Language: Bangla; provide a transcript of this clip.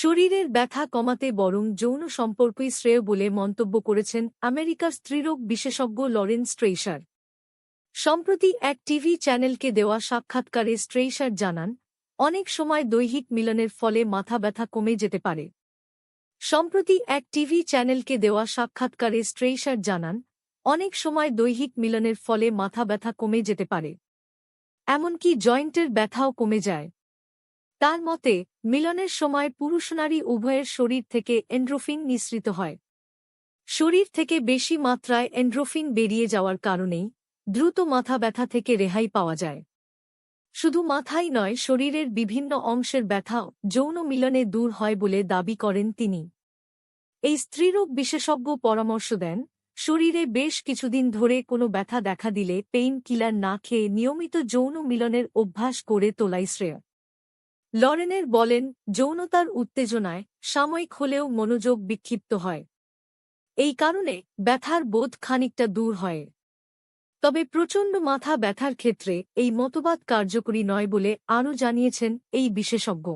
শরীরের ব্যথা কমাতে বরং যৌন সম্পর্কই শ্রেয় বলে মন্তব্য করেছেন আমেরিকার স্ত্রীরোগ বিশেষজ্ঞ লরেন্স স্ট্রেইসার সম্প্রতি এক টিভি চ্যানেলকে দেওয়া সাক্ষাৎকারে স্ট্রেইসার জানান, অনেক সময় দৈহিক মিলনের ফলে মাথা ব্যথা কমে যেতে পারে। সম্প্রতি এক টিভি চ্যানেলকে দেওয়া সাক্ষাৎকারে স্ট্রেইসার জানান, অনেক সময় দৈহিক মিলনের ফলে মাথা ব্যথা কমে যেতে পারে। এমনকি জয়েন্টের ব্যথাও কমে যায়। তার মতে, মিলনের সময় পুরুষ নারী উভয়ের শরীর থেকে এন্ড্রোফিন নিঃসৃত হয়। শরীর থেকে বেশি মাত্রায় এন্ড্রোফিন বেরিয়ে যাওয়ার কারণেই দ্রুত মাথা ব্যথা থেকে রেহাই পাওয়া যায়। শুধু মাথাই নয়, শরীরের বিভিন্ন অংশের ব্যথাও যৌন মিলনে দূর হয় বলে দাবি করেন তিনি। এই স্ত্রীরোগ বিশেষজ্ঞ পরামর্শ দেন, শরীরে বেশ কিছুদিন ধরে কোনো ব্যথা দেখা দিলে পেইন কিলার না খেয়ে নিয়মিত যৌন মিলনের অভ্যাস করে তোলাই শ্রেয়। লরেনের বলেন, যৌনতার উত্তেজনায় সাময়িক হলেও মনোযোগ বিক্ষিপ্ত হয়। এই কারণে ব্যথার বোধ খানিকটা দূর হয়। তবে প্রচণ্ড মাথা ব্যথার ক্ষেত্রে এই মতবাদ কার্যকরী নয় বলে আরও জানিয়েছেন এই বিশেষজ্ঞ।